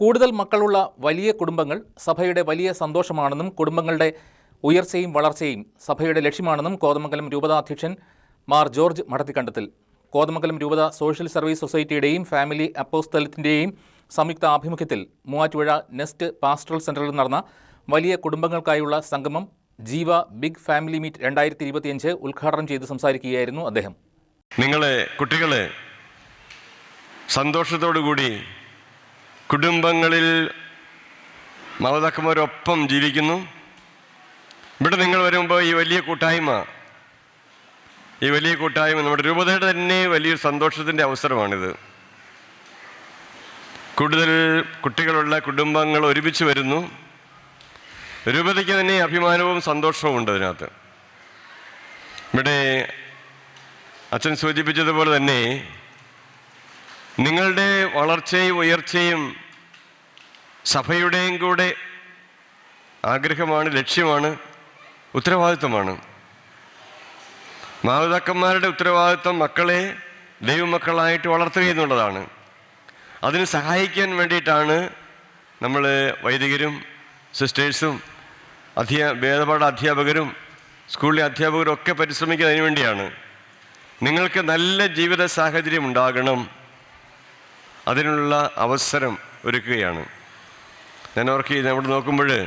കൂടുതൽ മക്കളുള്ള വലിയ കുടുംബങ്ങൾ സഭയുടെ വലിയ സന്തോഷമാണെന്നും കുടുംബങ്ങളുടെ ഉയർച്ചയും വളർച്ചയും സഭയുടെ ലക്ഷ്യമാണെന്നും കോതമംഗലം രൂപതാധ്യക്ഷൻ മാർ ജോർജ് മടത്തിക്കണ്ടത്തിൽ. കോതമംഗലം രൂപത സോഷ്യൽ സർവീസ് സൊസൈറ്റിയുടെയും ഫാമിലി അപ്പോസ്തലത്തിന്റെയും സംയുക്ത ആഭിമുഖ്യത്തിൽ മൂവാറ്റുപുഴ നെസ്റ്റ് പാസ്റ്ററൽ സെന്ററിൽ നടന്ന വലിയ കുടുംബങ്ങൾക്കായുള്ള സംഗമം ജീവ ബിഗ് ഫാമിലി മീറ്റ് രണ്ടായിരത്തി ഇരുപത്തിയഞ്ച് ഉദ്ഘാടനം ചെയ്ത് സംസാരിക്കുകയായിരുന്നു അദ്ദേഹം. നിങ്ങളെ കുട്ടികളെ സന്തോഷത്തോടുകൂടി കുടുംബങ്ങളിൽ മാതാക്കന്മാരൊപ്പം ജീവിക്കുന്നു. ഇവിടെ നിങ്ങൾ വരുമ്പോൾ ഈ വലിയ കൂട്ടായ്മ ഈ വലിയ കൂട്ടായ്മ നമ്മുടെ രൂപതയുടെ തന്നെ വലിയൊരു സന്തോഷത്തിന്റെ അവസരമാണിത്. കൂടുതൽ കുട്ടികളുള്ള കുടുംബങ്ങൾ ഒരുമിച്ച് വരുന്നു. രൂപതയ്ക്ക് തന്നെ അഭിമാനവും സന്തോഷവും ഉണ്ട് അതിനകത്ത്. ഇവിടെ അച്ഛൻ സൂചിപ്പിച്ചതുപോലെ തന്നെ നിങ്ങളുടെ വളർച്ചയും ഉയർച്ചയും സഭയുടെയും കൂടെ ആഗ്രഹമാണ് ലക്ഷ്യമാണ് ഉത്തരവാദിത്വമാണ്. മാതാക്കന്മാരുടെ ഉത്തരവാദിത്വം മക്കളെ ദൈവമക്കളായിട്ട് വളർത്തുക എന്നുള്ളതാണ്. അതിന് സഹായിക്കാൻ വേണ്ടിയിട്ടാണ് നമ്മൾ വൈദികരും സിസ്റ്റേഴ്സും അധ്യാ വേദപാഠ അധ്യാപകരും സ്കൂളിലെ അധ്യാപകരും ഒക്കെ പരിശ്രമിക്കുന്നതിന് വേണ്ടിയാണ്. നിങ്ങൾക്ക് നല്ല ജീവിത സാഹചര്യം ഉണ്ടാകണം. അതിനുള്ള അവസരം ഒരുക്കുകയാണ്. ഞാൻ ഓർക്ക് അവിടെ നോക്കുമ്പോൾ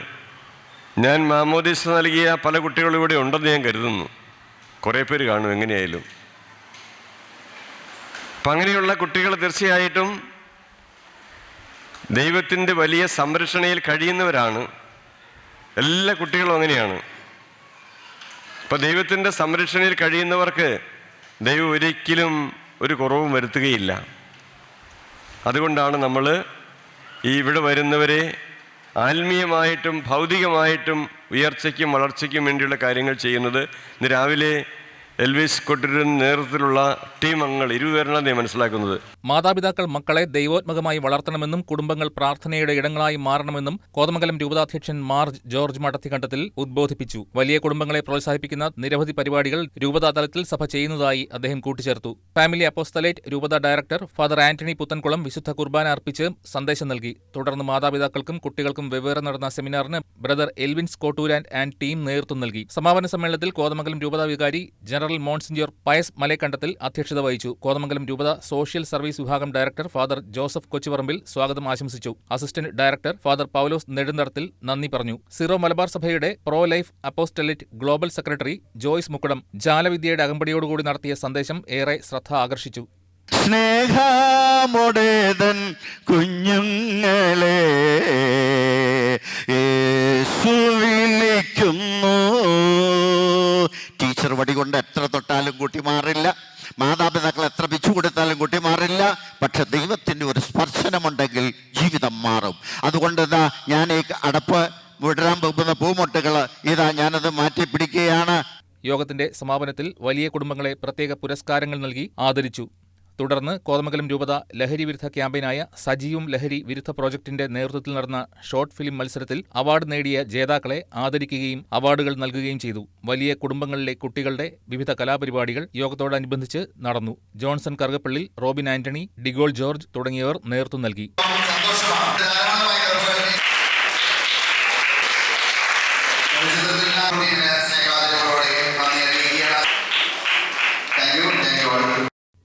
ഞാൻ മാമോദീസ നൽകിയ പല കുട്ടികളും ഇവിടെ ഉണ്ടെന്ന് ഞാൻ കരുതുന്നു. കുറേ പേര് കാണും എങ്ങനെയായാലും. അപ്പം അങ്ങനെയുള്ള കുട്ടികൾ തീർച്ചയായിട്ടും ദൈവത്തിന്റെ വലിയ സംരക്ഷണയിൽ കഴിയുന്നവരാണ്. എല്ലാ കുട്ടികളും അങ്ങനെയാണ്. അപ്പം ദൈവത്തിന്റെ സംരക്ഷണയിൽ കഴിയുന്നവർക്ക് ദൈവം ഒരിക്കലും ഒരു കുറവും വരുത്തുകയില്ല. അതുകൊണ്ടാണ് നമ്മൾ ഈ ഇവിടെ വരുന്നവരെ ആത്മീയമായിട്ടും ഭൗതികമായിട്ടും ഉയർച്ചയ്ക്കും വളർച്ചയ്ക്കും വേണ്ടിയുള്ള കാര്യങ്ങൾ ചെയ്യുന്നത്. ഇന്ന് രാവിലെ എൽവിസ് കൊട്ടൂരിന് നേതൃത്വത്തിലുള്ള ടീം അംഗങ്ങൾ ഇരുപേരാണ് നീ മനസ്സിലാക്കുന്നത്. മാതാപിതാക്കൾ മക്കളെ ദൈവോത്മകമായി വളർത്തണമെന്നും കുടുംബങ്ങൾ പ്രാർത്ഥനയുടെ ഇടങ്ങളായി മാറണമെന്നും കോതമംഗലം രൂപതാധ്യക്ഷൻ മാർജ് ജോർജ് മടത്തിക്കണ്ടത്തിൽ ഉദ്ബോധിപ്പിച്ചു. വലിയ കുടുംബങ്ങളെ പ്രോത്സാഹിപ്പിക്കുന്ന നിരവധി പരിപാടികൾ രൂപതാ തലത്തിൽ സഭ ചെയ്യുന്നതായി അദ്ദേഹം കൂട്ടിച്ചേർത്തു. ഫാമിലി അപ്പോസ്തലേറ്റ് രൂപത ഡയറക്ടർ ഫാദർ ആന്റണി പുത്തൻകുളം വിശുദ്ധ കുർബാന അർപ്പിച്ച് സന്ദേശം നൽകി. തുടർന്ന് മാതാപിതാക്കൾക്കും കുട്ടികൾക്കും വെവ്വേറെ നടന്ന സെമിനാറിന് ബ്രദർ എൽവിൻസ് കോട്ടൂരാൻഡ് ആൻഡ് ടീം നേതൃത്വം നൽകി. സമാപന സമ്മേളനത്തിൽ കോതമംഗലം രൂപതാ വികാരി ജനറൽ മോൺസിഞ്ചർ പയസ് മലേക്കണ്ടത്തിൽ അധ്യക്ഷത വഹിച്ചു. കോതമംഗലം രൂപത സോഷ്യൽ സർവീസ് വിഭാഗം ഡയറക്ടർ ഫാദർ ജോസഫ് കൊച്ചുപറമ്പിൽ സ്വാഗതം ആശംസിച്ചു. Assistant director father Paulose Nedunthadathil നന്ദി പറഞ്ഞു. സിറോ മലബാർ സഭയുടെ pro life apostolate global secretary Joyce Mukkudam ജാലവിദ്യയുടെ അകമ്പടിയോടുകൂടി നടത്തിയ സന്ദേശം ഏറെ ശ്രദ്ധ ആകർഷിച്ചു. സ്നേഹമുടേതൻ കുഞ്ഞുങ്ങളെ യേശു വിളിക്കുന്നു. വടി കൊണ്ട് എത്ര തൊട്ടാലും കുട്ടി മാറില്ല. മാതാപിതാക്കൾ എത്ര പിച്ചു കൊടുത്താലും കുട്ടി മാറില്ല. പക്ഷെ ദൈവത്തിന്റെ ഒരു സ്പർശനമുണ്ടെങ്കിൽ ജീവിതം മാറും. അതുകൊണ്ട് ഇതാ ഞാൻ ഈ അടപ്പ് വിടരാൻ പോകുന്ന പൂമൊട്ടുകൾ ഇതാ ഞാനത് മാറ്റി പിടിക്കുകയാണ്. യോഗത്തിന്റെ സമാപനത്തിൽ വലിയ കുടുംബങ്ങളെ പ്രത്യേക പുരസ്കാരങ്ങൾ നൽകി ആദരിച്ചു. തുടർന്ന് കോതമംഗലം രൂപത ലഹരി വിരുദ്ധ ക്യാമ്പയിനായ സജീവം ലഹരി വിരുദ്ധ പ്രോജക്ടിന്റെ നേതൃത്വത്തിൽ നടന്ന ഷോർട്ട് ഫിലിം മത്സരത്തിൽ അവാർഡ് നേടിയ ജേതാക്കളെ ആദരിക്കുകയും അവാർഡുകൾ നൽകുകയും ചെയ്തു. വലിയ കുടുംബങ്ങളിലെ കുട്ടികളുടെ വിവിധ കലാപരിപാടികൾ യോഗത്തോടനുബന്ധിച്ച് നടന്നു. Johnson Karukappally Robin Antony De Gaulle George തുടങ്ങിയവർ നേതൃത്വം നൽകി.